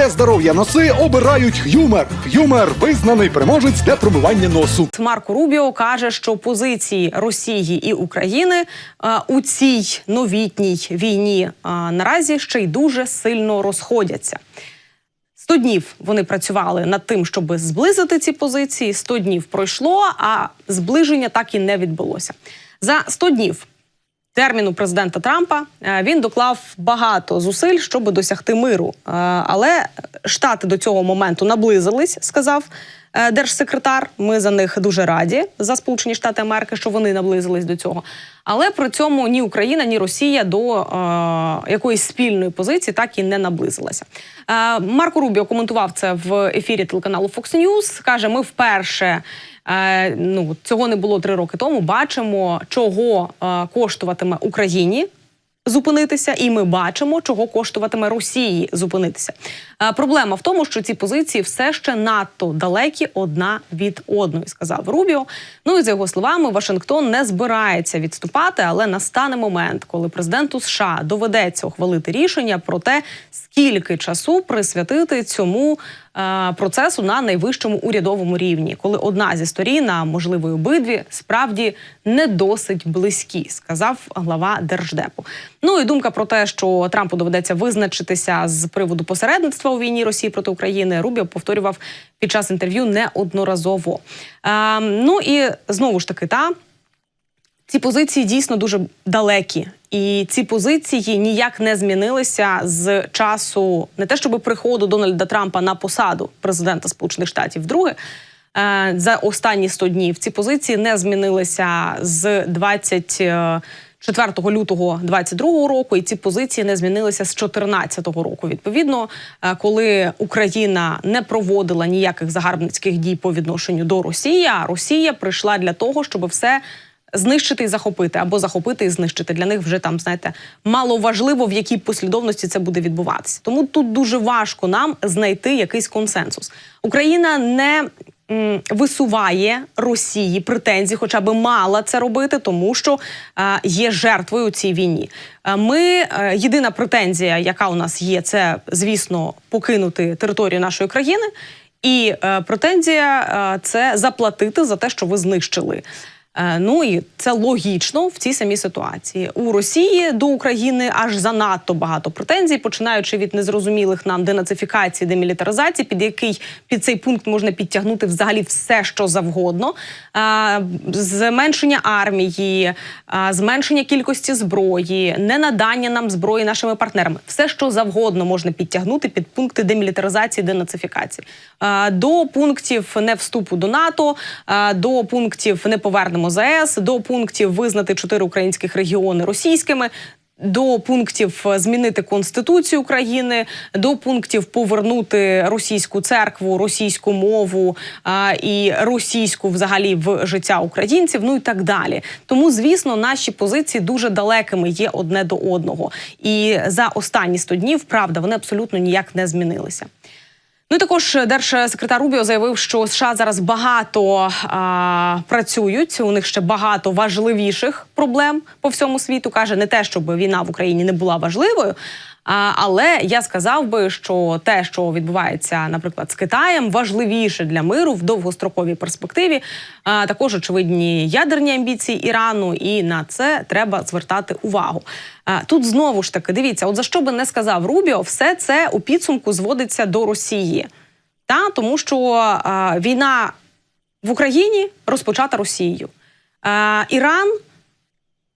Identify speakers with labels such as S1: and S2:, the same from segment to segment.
S1: Для здоров'я носи обирають Х'юмер. Х'юмер визнаний переможець для промивання носу.
S2: Марко Рубіо каже, що позиції Росії і України е, у цій новітній війні е, наразі ще й дуже сильно розходяться. 100 днів вони працювали над тим, щоб зблизити ці позиції. 100 днів пройшло, а зближення так і не відбулося. За 100 днів терміну президента Трампа е, він доклав багато зусиль, щоб досягти миру. Е, Але штати до цього моменту наблизились, сказав держсекретар. Ми за них дуже раді за Сполучені Штати Америки, що вони наблизились до цього. Але при цьому ні Україна, ні Росія до е, якоїсь спільної позиції так і не наблизилася. Е, Марко Рубіо коментував це в ефірі телеканалу Fox News. каже: ми вперше. Е, ну цього не було три роки тому. Бачимо, чого е, коштуватиме Україні зупинитися, і ми бачимо, чого коштуватиме Росії зупинитися. Е, проблема в тому, що ці позиції все ще надто далекі одна від одної, сказав Рубіо. Ну і за його словами, Вашингтон не збирається відступати, але настане момент, коли президенту США доведеться ухвалити рішення про те, скільки часу присвятити цьому процесу на найвищому урядовому рівні, коли одна зі сторін, а можливо й обидві, справді не досить близькі, сказав глава держдепу. Ну і думка про те, що Трампу доведеться визначитися з приводу посередництва у війні Росії проти України. Рубіо повторював під час інтерв'ю неодноразово. Е, ну і знову ж таки, та ці позиції дійсно дуже далекі, і ці позиції ніяк не змінилися з часу не те, щоб приходу Дональда Трампа на посаду президента Сполучених Штатів. Друге е, за останні 100 днів ці позиції не змінилися з 24 лютого 22 року, і ці позиції не змінилися з 14 року. Відповідно, е, коли Україна не проводила ніяких загарбницьких дій по відношенню до Росії, а Росія прийшла для того, щоб все знищити і захопити, або захопити і знищити. Для них вже там, знаєте, мало важливо, в якій послідовності це буде відбуватися. Тому тут дуже важко нам знайти якийсь консенсус. Україна не висуває Росії претензій, хоча би мала це робити, тому що е, є жертвою у цій війні. Е, Ми е, єдина претензія, яка у нас є, це звісно покинути територію нашої країни. І претензія це заплатити за те, що ви знищили. Е, Ну і це логічно в цій самій ситуації. У Росії до України аж занадто багато претензій, починаючи від незрозумілих нам денацифікації, демілітаризації, під який під цей пункт можна підтягнути взагалі все, що завгодно. Е, Зменшення армії, е, зменшення кількості зброї, ненадання нам зброї нашими партнерами. Все, що завгодно можна підтягнути під пункти демілітаризації, денацифікації. До пунктів не вступу до НАТО, до пунктів не повернемо ЗАЕС, до пунктів визнати чотири українських регіони російськими. До пунктів е, змінити конституцію України, до пунктів повернути російську церкву, російську мову а, і російську взагалі в життя українців, ну і так далі. Тому, звісно, наші позиції дуже далекими є одне до одного. І за останні 100 днів, правда, вони абсолютно ніяк не змінилися. Ну і також держсекретар Рубіо заявив, що США зараз багато а, працюють. У них ще багато важливіших проблем по всьому світу. каже не те, щоб війна в Україні не була важливою. Але я сказав би, що те, що відбувається, наприклад, з Китаєм, важливіше для миру в довгостроковій перспективі. Також очевидні ядерні амбіції Ірану, і на це треба звертати увагу. Тут знову ж таки дивіться, от за що би не сказав Рубіо, все це у підсумку зводиться до Росії, та тому що війна в Україні розпочата Росією. Іран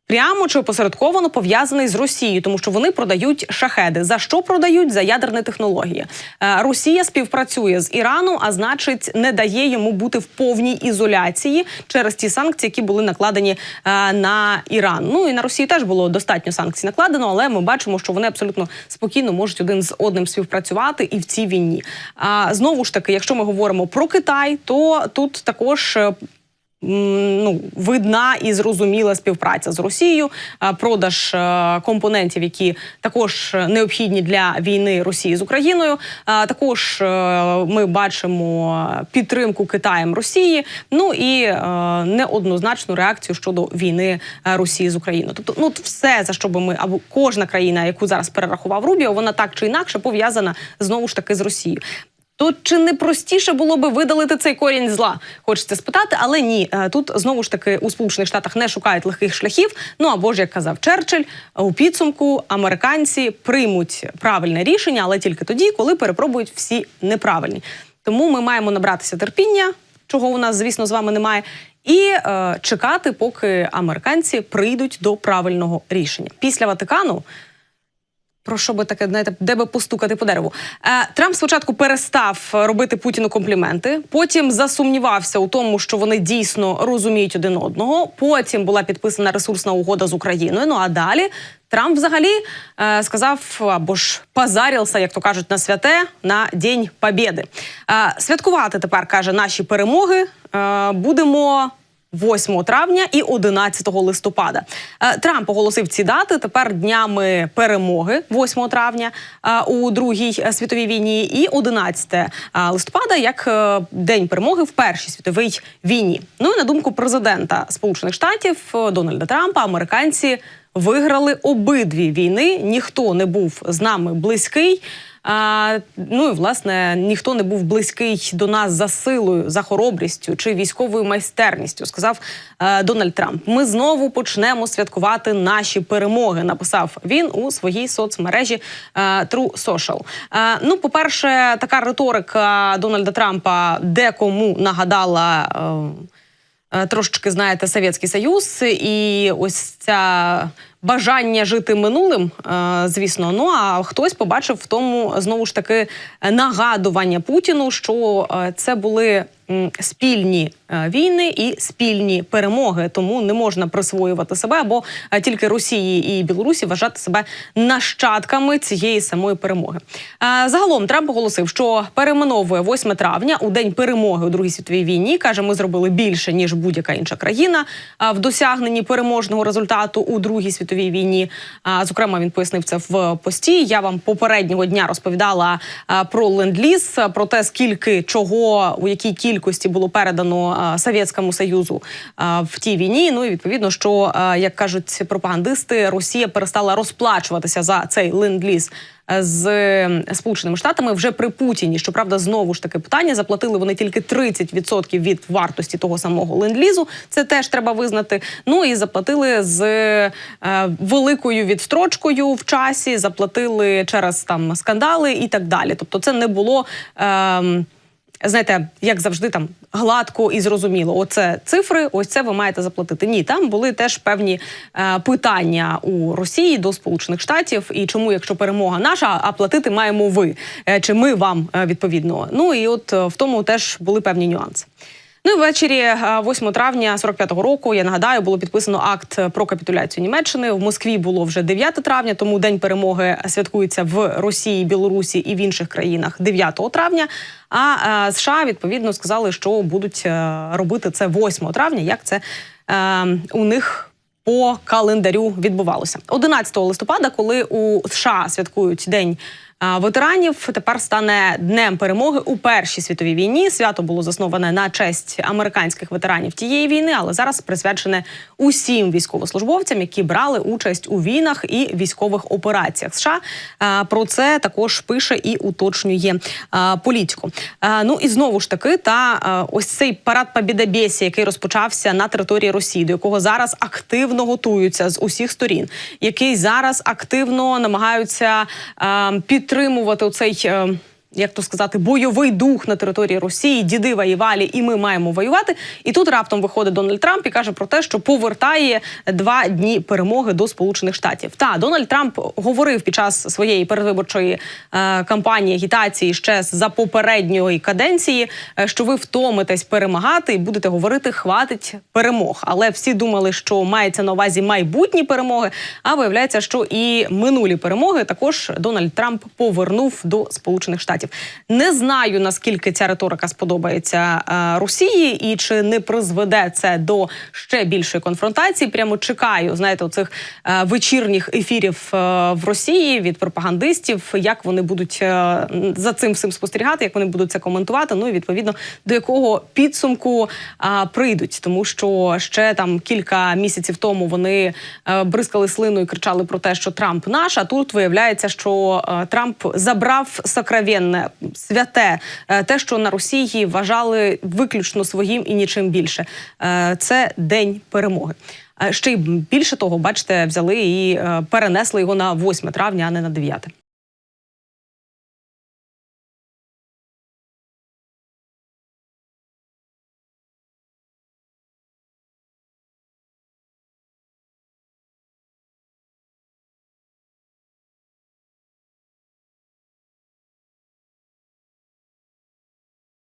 S2: прямо чи опосередковано пов'язаний з Росією, тому що вони продають шахеди. За що продають? За ядерні технології. Е, Росія співпрацює з Іраном, а значить, не дає йому бути в повній ізоляції через ті санкції, які були накладені е, на Іран. Ну і на Росію теж було достатньо санкцій накладено, але ми бачимо, що вони абсолютно спокійно можуть один з одним співпрацювати і в цій війні. А знову ж таки, якщо ми говоримо про Китай, то тут також. Ну, видна і зрозуміла співпраця з Росією, продаж е, компонентів, які також необхідні для війни Росії з Україною. Також е, ми бачимо підтримку Китаєм Росії. Ну і е, неоднозначну реакцію щодо війни Росії з Україною. Тобто, ну все за що би ми або кожна країна, яку зараз перерахував Рубіо, вона так чи інакше пов'язана знову ж таки з Росією. То чи не простіше було би видалити цей корінь зла? Хочеться спитати, але ні. Е, Тут знову ж таки у Сполучених Штатах не шукають легких шляхів. Ну або ж як казав Черчилль, у підсумку американці приймуть правильне рішення, але тільки тоді, коли перепробують всі неправильні. Тому ми маємо набратися терпіння, чого у нас, звісно, з вами немає, і е, чекати, поки американці прийдуть до правильного рішення. Після Ватикану про що би таке, знаєте, де би постукати по дереву? Е, Трамп спочатку перестав робити Путіну компліменти, потім засумнівався у тому, що вони дійсно розуміють один одного. Потім була підписана ресурсна угода з Україною. Ну а далі Трамп взагалі е, сказав або ж позарівся, як то кажуть, на святе на День Побєди. Е, святкувати тепер каже наші перемоги. Е, будемо 8 травня і 11 листопада. Е, Трамп оголосив ці дати тепер днями перемоги 8 травня е, у другій світовій війні, і 11 е, листопада як день перемоги в першій світовій війні. Ну і на думку президента Сполучених Штатів Дональда Трампа, американці виграли обидві війни. Ніхто не був з нами близький. А, ну і власне ніхто не був близький до нас за силою, за хоробрістю чи військовою майстерністю. Сказав е, Дональд Трамп. Ми знову почнемо святкувати наші перемоги. Написав він у своїй соцмережі е, True Social. Е, ну, по перше, така риторика Дональда Трампа декому нагадала. Е, Трошечки знаєте Совєтський Союз, і ось ця бажання жити минулим, е, звісно. Ну а хтось побачив в тому знову ж таки нагадування Путіну, що е, це були спільні е, війни і спільні перемоги. Тому не можна присвоювати себе, або тільки Росії і Білорусі вважати себе нащадками цієї самої перемоги. Загалом Трамп оголосив, що перейменовує 8 травня у день перемоги у Другій світовій війні. каже, ми зробили більше ніж будь-яка інша країна в досягненні переможного результату у Другій світовій війні. А, Зокрема, він пояснив це в пості. Я вам попереднього дня розповідала про ленд-ліз, про те, скільки чого у якій кількості було передано Совєтському Союзу в тій війні. Ну і відповідно, що як кажуть пропагандисти, Росія перестала розплачуватися за цей ленд-ліз з Сполученими Штатами вже при Путіні. Щоправда, знову ж таки питання заплатили вони тільки 30% від вартості того самого ленд-лізу. Це теж треба визнати. Ну і заплатили з е, великою відстрочкою в часі, заплатили через там скандали і так далі. Тобто, це не було. Е, Знаєте, як завжди, там гладко і зрозуміло. Оце цифри, ось це ви маєте заплатити. Ні, там були теж певні е, питання у Росії до Сполучених Штатів. І чому, якщо перемога наша, а платити маємо ви, е, чи ми вам е, відповідно. Ну і от е, в тому теж були певні нюанси. Ну і ввечері е, 8 травня 45-го року, я нагадаю, було підписано акт про капітуляцію Німеччини. В Москві було вже 9 травня, тому День перемоги святкується в Росії, Білорусі і в інших країнах 9 травня. А е, США відповідно сказали, що будуть е, робити це 8 травня, як це е, у них. По календарю відбувалося 11 листопада, коли у США святкують день ветеранів. Тепер стане днем перемоги у першій світовій війні. Свято було засноване на честь американських ветеранів тієї війни, але зараз присвячене усім військовослужбовцям, які брали участь у війнах і військових операціях. США про це також пише і уточнює політику. Ну і знову ж таки, та ось цей парад Побєдобєсі, який розпочався на території Росії, до якого зараз активно готуються з усіх сторін, який зараз активно намагаються а, підтримувати оцей. Як то сказати, бойовий дух на території Росії, діди воювали, і ми маємо воювати. І тут раптом виходить Дональд Трамп і каже про те, що повертає два дні перемоги до Сполучених Штатів. Та Дональд Трамп говорив під час своєї передвиборчої е, кампанії агітації ще за попередньої каденції, е, що ви втомитесь перемагати і будете говорити хватить перемог. Але всі думали, що мається на увазі майбутні перемоги. А виявляється, що і минулі перемоги також Дональд Трамп повернув до Сполучених Штатів. Штатів. Не знаю наскільки ця риторика сподобається е, Росії, і чи не призведе це до ще більшої конфронтації. Прямо чекаю, знаєте, оцих е, вечірніх ефірів е, в Росії від пропагандистів, як вони будуть за цим всім спостерігати, як вони будуть це коментувати. Ну і відповідно до якого підсумку прийдуть, тому що ще там кілька місяців тому вони бризкали слину і кричали про те, що Трамп наш. А тут виявляється, що Трамп забрав сокровенне, святе, е, те, що на Росії вважали виключно своїм і нічим більше. Е, це день перемоги. Е, Ще й більше того, бачите, взяли і перенесли його на 8 травня, а не на 9.